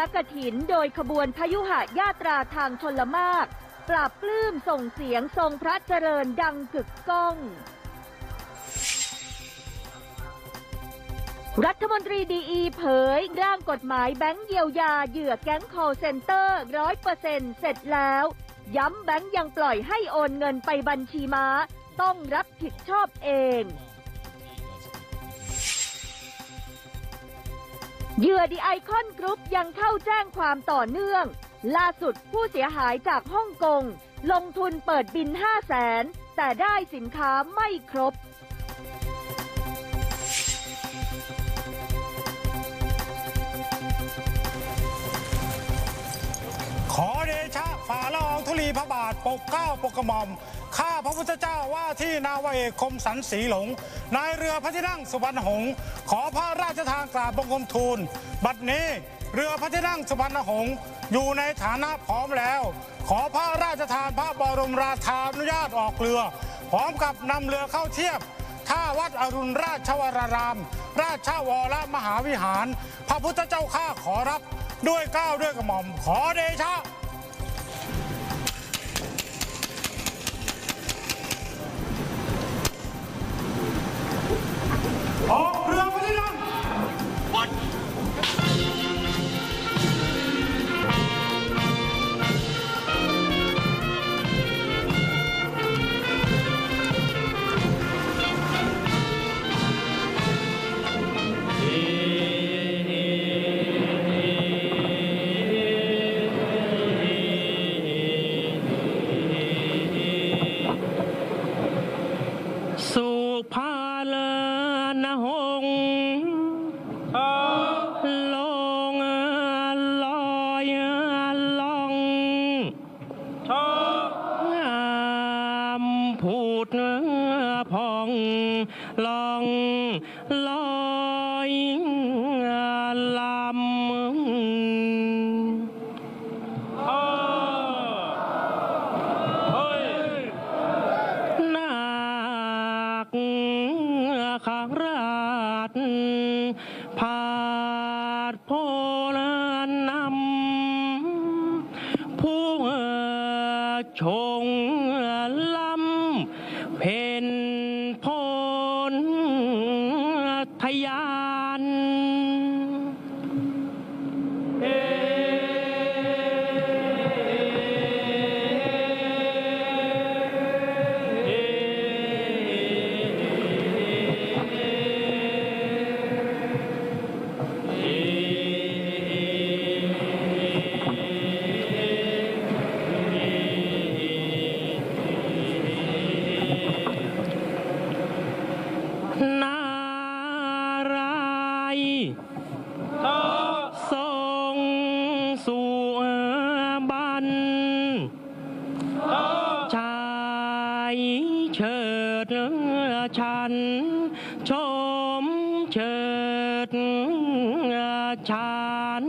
ระกฐินโดยขบวนพยุหญาตราทางชนละมาก ปราบปลื้มส่งเสียงทรงพระเจริญดังกึกก้อง รัฐมนตรีดีอีเผยร่างกฎหมายแบงค์เยียวยาเหยื่อแก๊ง call center ร้อยเปอร์เซ็นเสร็จแล้ว ย้ำแบงค์ยังปล่อยให้โอนเงินไปบัญชีม้า ต้องรับผิดชอบเอง เหยื่อดีไอคอนกรุ๊ปยังเข้าแจ้งความต่อเนื่อง ล่าสุดผู้เสียหายจากฮ่องกง ลงทุนเปิดบิน5 0 0แสนแต่ได้สินค้าไม่ครบ ขอเดชะฝ่าละอ ธุลีพระบาทปกเก้าปกกระหม่อม ข้าพระพุทธเจ้าว่าที่นาวาเอกคมสันสีหลง นายเรือพระที่นั่งสุพรรณหงษ์ขอพระราชทานกราบบังคมทูล บัดนี้เรือพระที่นั่งสุพรรณหงษ์อยู่ในฐานะพร้อมแล้ว ขอพระราชทานพระบรมราชานุญาตออกเรือ พร้อมกับนำเรือเข้าเทียบท่าวัดอรุณราชวราราม ราชวรมหาวิหาร พระพุทธเจ้าข้าขอรับด้วยเก้าวด้วยกระหม่อม ขอเดชะ ลองลอยลำนาคขังราชผาดโพลนำผู้ชงลำเพน ดชันชมเฉิดชัน